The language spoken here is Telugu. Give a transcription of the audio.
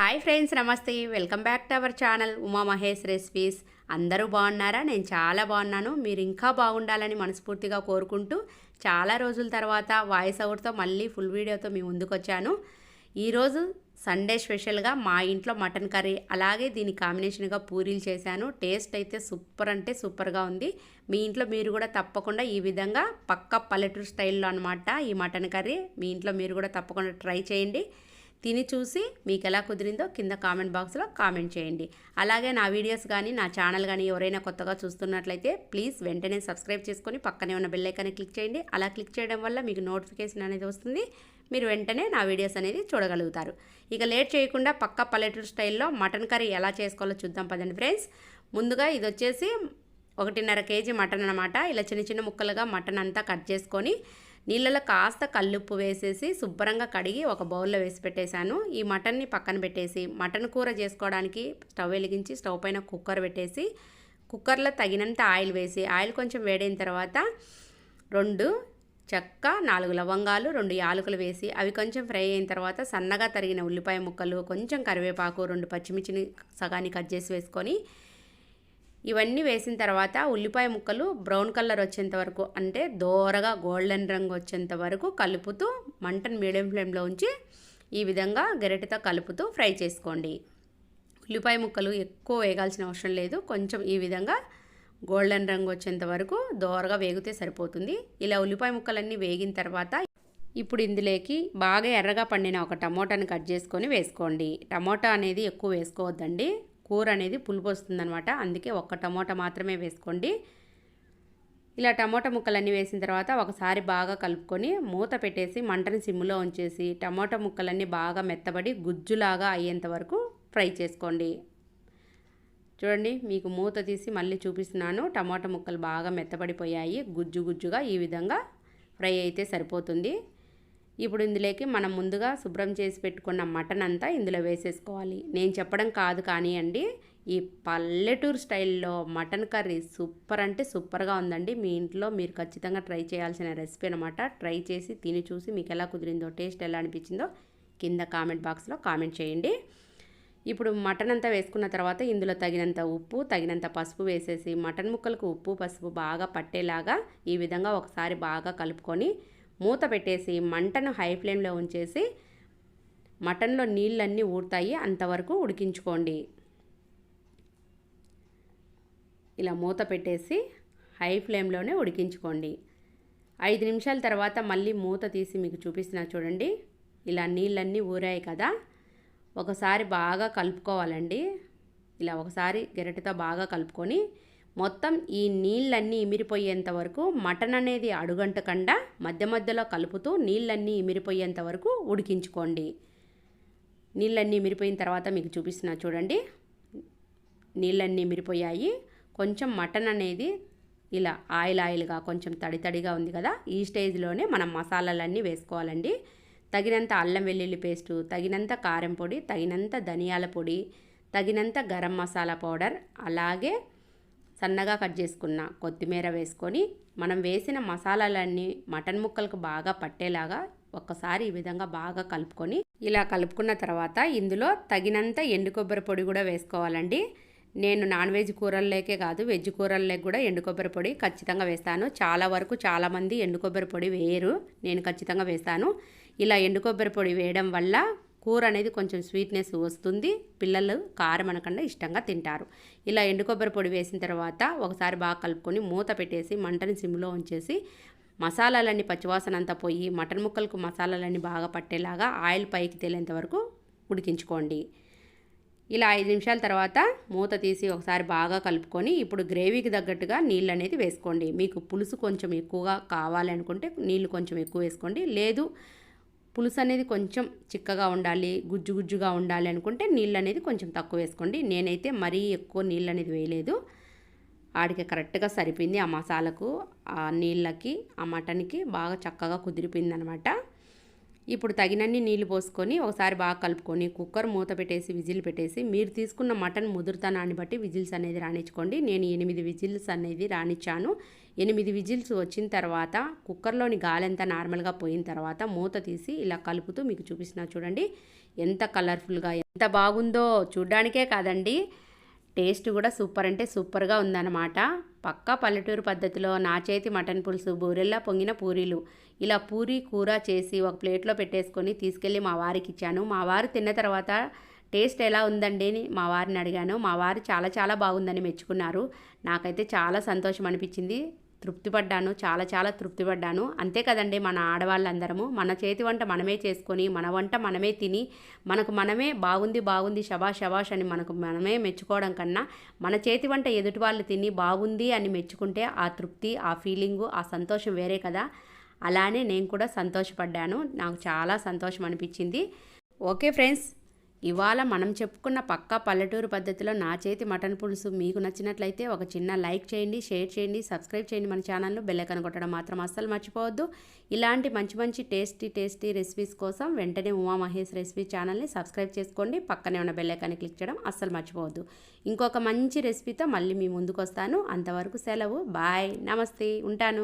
హాయ్ ఫ్రెండ్స్ నమస్తే. Welcome back to our channel Uma Mahesh recipes. అందరూ బాగున్నారా? నేను చాలా బాగున్నాను. మీరు ఇంకా బాగుండాలని మనస్ఫూర్తిగా కోరుకుంటూ చాలా రోజుల తర్వాత వాయిస్ అవుట్తో మళ్ళీ ఫుల్ వీడియోతో మీ ముందుకు వచ్చాను ఈరోజు సండే స్పెషల్గా మా ఇంట్లో మటన్ కర్రీ అలాగే దీని కాంబినేషన్గా పూరీలు చేశాను. టేస్ట్ అయితే సూపర్ అంటే సూపర్గా ఉంది. మీ ఇంట్లో మీరు కూడా తప్పకుండా ఈ విధంగా పక్క పల్లెటూరు స్టైల్లో అనమాట ఈ మటన్ కర్రీ. మీ ఇంట్లో మీరు కూడా తప్పకుండా ట్రై చేయండి. తిని చూసి మీకు ఎలా కుదిరిందో కింద కామెంట్ బాక్స్లో కామెంట్ చేయండి. అలాగే నా వీడియోస్ కానీ నా ఛానల్ కానీ ఎవరైనా కొత్తగా చూస్తున్నట్లయితే ప్లీజ్ వెంటనే సబ్స్క్రైబ్ చేసుకొని పక్కనే ఉన్న బెల్లైకాన్ని క్లిక్ చేయండి. అలా క్లిక్ చేయడం వల్ల మీకు నోటిఫికేషన్ అనేది వస్తుంది. మీరు వెంటనే నా వీడియోస్ అనేది చూడగలుగుతారు. ఇక లేట్ చేయకుండా పక్క పల్లెటూరు స్టైల్లో మటన్ కర్రీ ఎలా చేసుకోవాలో చూద్దాం పదండి ఫ్రెండ్స్. ముందుగా ఇది వచ్చేసి ఒకటిన్నర కేజీ మటన్ అనమాట ఇలా చిన్న చిన్న ముక్కలుగా మటన్ అంతా కట్ చేసుకొని నీళ్ళలో కాస్త కల్లుప్పు వేసేసి శుభ్రంగా కడిగి ఒక బౌల్లో వేసి పెట్టేశాను. ఈ మటన్ని పక్కన పెట్టేసి మటన్ కూర చేసుకోవడానికి స్టవ్ వెలిగించి స్టవ్ పైన కుక్కర్ పెట్టేసి కుక్కర్లో తగినంత ఆయిల్ వేసి ఆయిల్ కొంచెం వేడైన తర్వాత రెండు చెక్క నాలుగు లవంగాలు రెండు యాలకులు వేసి అవి కొంచెం ఫ్రై అయిన తర్వాత సన్నగా తరిగిన ఉల్లిపాయ ముక్కలు కొంచెం కరివేపాకు రెండు పచ్చిమిర్చిని సగాన్ని కట్ చేసి వేసుకొని ఇవన్నీ వేసిన తర్వాత ఉల్లిపాయ ముక్కలు బ్రౌన్ కలర్ వచ్చేంత వరకు అంటే దోరగా గోల్డెన్ రంగు వచ్చేంత వరకు కలుపుతూ మంటను మీడియం ఫ్లేమ్లో ఉంచి ఈ విధంగా గరిటెతో కలుపుతూ ఫ్రై చేసుకోండి. ఉల్లిపాయ ముక్కలు ఎక్కువ వేగాల్సిన అవసరం లేదు కొంచెం ఈ విధంగా గోల్డెన్ రంగు వచ్చేంత వరకు దోరగా వేగితే సరిపోతుంది. ఇలా ఉల్లిపాయ ముక్కలన్నీ వేగిన తర్వాత ఇప్పుడు ఇందులోకి బాగా ఎర్రగా పండిన ఒక టమోటాని కట్ చేసుకొని వేసుకోండి. టమోటా అనేది ఎక్కువ వేసుకోవద్దండి. కూర అనేది పులుపు వస్తుందనమాట అందుకే ఒక్క టమోటా మాత్రమే వేసుకోండి. ఇలా టమోటా ముక్కలన్నీ వేసిన తర్వాత ఒకసారి బాగా కలుపుకొని మూత పెట్టేసి మంటని సిమ్లో ఉంచేసి టమోటా ముక్కలన్నీ బాగా మెత్తబడి గుజ్జులాగా అయ్యేంత వరకు ఫ్రై చేసుకోండి. చూడండి మీకు మూత తీసి మళ్ళీ చూపిస్తున్నాను. టమాటా ముక్కలు బాగా మెత్తబడిపోయాయి. గుజ్జు గుజ్జుగా ఈ విధంగా ఫ్రై అయితే సరిపోతుంది. ఇప్పుడు ఇందులోకి మనం ముందుగా శుభ్రం చేసి పెట్టుకున్న మటన్ అంతా ఇందులో వేసేసుకోవాలి. నేను చెప్పడం కాదు కానీ అండి ఈ పల్లెటూరు స్టైల్లో మటన్ కర్రీ సూపర్ అంటే సూపర్గా ఉందండి. మీ ఇంట్లో మీరు ఖచ్చితంగా ట్రై చేయాల్సిన రెసిపీ అనమాట ట్రై చేసి తిని చూసి మీకు ఎలా కుదిరిందో టేస్ట్ ఎలా అనిపించిందో కింద కామెంట్ బాక్స్లో కామెంట్ చేయండి. ఇప్పుడు మటన్ అంతా వేసుకున్న తర్వాత ఇందులో తగినంత ఉప్పు తగినంత పసుపు వేసేసి మటన్ ముక్కలకు ఉప్పు పసుపు బాగా పట్టేలాగా ఈ విధంగా ఒకసారి బాగా కలుపుకొని మూత పెట్టేసి మంటను హై ఫ్లేమ్లో ఉంచేసి మటన్లో నీళ్ళన్నీ ఊడతాయి అంతవరకు ఉడికించుకోండి. ఇలా మూత పెట్టేసి హై ఫ్లేమ్లోనే ఉడికించుకోండి. ఐదు నిమిషాల తర్వాత మళ్ళీ మూత తీసి మీకు చూపిస్తున్నా చూడండి. ఇలా నీళ్ళన్నీ ఊరాయి కదా. ఒకసారి బాగా కలుపుకోవాలండి. ఇలా ఒకసారి గెరటితో బాగా కలుపుకొని మొత్తం ఈ నీళ్ళన్నీ ఇమిరిపోయేంత వరకు మటన్ అనేది అడుగంటకుండా మధ్య మధ్యలో కలుపుతూ నీళ్ళన్నీ ఇమిరిపోయేంత వరకు ఉడికించుకోండి. నీళ్ళన్నీ ఇమిరిపోయిన తర్వాత మీకు చూపిస్తున్నా చూడండి. నీళ్ళన్నీ ఇమిరిపోయాయి. కొంచెం మటన్ అనేది ఇలా ఆయిల్ ఆయిల్గా కొంచెం తడి తడిగా ఉంది కదా ఈ స్టేజ్లోనే మనం మసాలాలన్నీ వేసుకోవాలండి. తగినంత అల్లం వెల్లుల్లి పేస్టు తగినంత కారం పొడి తగినంత ధనియాల పొడి తగినంత గరం మసాలా పౌడర్ అలాగే సన్నగా కట్ చేసుకున్న కొత్తిమీర వేసుకొని మనం వేసిన మసాలాలన్నీ మటన్ ముక్కలకు బాగా పట్టేలాగా ఒక్కసారి ఈ విధంగా బాగా కలుపుకొని ఇలా కలుపుకున్న తర్వాత ఇందులో తగినంత ఎండు కొబ్బరి పొడి కూడా వేసుకోవాలండి. నేను నాన్ వెజ్ కూరల్లోకే కాదు వెజ్ కూరల్లోకి కూడా ఎండు కొబ్బరి పొడి ఖచ్చితంగా వేస్తాను. చాలా వరకు చాలామంది ఎండు కొబ్బరి పొడి వేయరు నేను ఖచ్చితంగా వేస్తాను. ఇలా ఎండు కొబ్బరి పొడి వేయడం వల్ల కూర అనేది కొంచెం స్వీట్నెస్ వస్తుంది. పిల్లలు కారం అనకుండా ఇష్టంగా తింటారు. ఇలా ఎండు కొబ్బరి పొడి వేసిన తర్వాత ఒకసారి బాగా కలుపుకొని మూత పెట్టేసి మంటని సిమ్లో ఉంచేసి మసాలాలన్నీ పచ్చివాసన అంతా పోయి మటన్ ముక్కలకు మసాలాలన్నీ బాగా పట్టేలాగా ఆయిల్ పైకి తేలేంత వరకు ఉడికించుకోండి. ఇలా ఐదు నిమిషాల తర్వాత మూత తీసి ఒకసారి బాగా కలుపుకొని ఇప్పుడు గ్రేవీకి తగ్గట్టుగా నీళ్ళు అనేది వేసుకోండి. మీకు పులుసు కొంచెం ఎక్కువగా కావాలనుకుంటే నీళ్ళు కొంచెం ఎక్కువ వేసుకోండి. లేదు పులుసు అనేది కొంచెం చిక్కగా ఉండాలి గుజ్జు గుజ్జుగా ఉండాలి అనుకుంటే నీళ్ళు అనేది కొంచెం తక్కువ వేసుకోండి. నేనైతే మరీ ఎక్కువ నీళ్ళు అనేది వేయలేదు. ఆడికి కరెక్ట్గా సరిపోయింది ఆ మసాలకు. ఆ నీళ్ళకి ఆ మటన్కి బాగా చక్కగా కుదిరిపోయింది అనమాట ఇప్పుడు తగినన్ని నీళ్ళు పోసుకొని ఒకసారి బాగా కలుపుకొని కుక్కర్ మూత పెట్టేసి విజిల్ పెట్టేసి మీరు తీసుకున్న మటన్ ముదురుతనాన్ని బట్టి విజిల్స్ అనేది రాణించుకోండి. నేను ఎనిమిది విజిల్స్ అనేది రాణించాను. ఎనిమిది విజిల్స్ వచ్చిన తర్వాత కుక్కర్లోని గాలంతా నార్మల్గా పోయిన తర్వాత మూత తీసి ఇలా కలుపుతూ మీకు చూపిస్తున్నా చూడండి. ఎంత కలర్ఫుల్గా ఎంత బాగుందో చూడ్డానికే కాదండి. టేస్ట్ కూడా సూపర్ అంటే సూపర్గా ఉందన్నమాట. పక్కా పల్లెటూరు పద్ధతిలో నా చేతి మటన్ పులుసు బూరెల్లా పొంగిన పూరీలు. ఇలా పూరి కూర చేసి ఒక ప్లేట్లో పెట్టేసుకొని తీసుకెళ్ళి మా వారికి ఇచ్చాను. మా వారు తిన్న తర్వాత టేస్ట్ ఎలా ఉందండి అని మా వారిని అడిగాను. మా వారు చాలా చాలా బాగుందని మెచ్చుకున్నారు. నాకైతే చాలా సంతోషం అనిపించింది. తృప్తిపడ్డాను చాలా చాలా తృప్తిపడ్డాను. అంతే కదండి మన ఆడవాళ్ళందరము. మన చేతి వంట మనమే చేసుకొని మన వంట మనమే తిని మనకు మనమే బాగుంది బాగుంది శబాష్ శబాష్ అని మనకు మనమే మెచ్చుకోవడం కన్నా మన చేతి వంట ఎదుటి వాళ్ళు తిని బాగుంది అని మెచ్చుకుంటే ఆ తృప్తి ఆ ఫీలింగు ఆ సంతోషం వేరే కదా. అలానే నేను కూడా సంతోషపడ్డాను. నాకు చాలా సంతోషం అనిపించింది. Okay friends. ఇవాళ మనం చెప్పుకున్న పక్కా పల్లెటూరు పద్ధతిలో నా చేతి మటన్ పులుసు మీకు నచ్చినట్లయితే ఒక చిన్న లైక్ చేయండి షేర్ చేయండి సబ్స్క్రైబ్ చేయండి మన ఛానల్లో బెల్లైకన్ కొట్టడం మాత్రం అస్సలు మర్చిపోవద్దు. ఇలాంటి మంచి మంచి టేస్టీ టేస్టీ రెసిపీస్ కోసం వెంటనే ఉమా మహేష్ రెసిపీ ఛానల్ని సబ్స్క్రైబ్ చేసుకోండి. పక్కనే ఉన్న బెల్లైకాన్ని క్లిక్ చేయడం అస్సలు మర్చిపోవద్దు. ఇంకొక మంచి రెసిపీతో మళ్ళీ మీ ముందుకు వస్తాను అంతవరకు సెలవు. బాయ్. నమస్తే. ఉంటాను.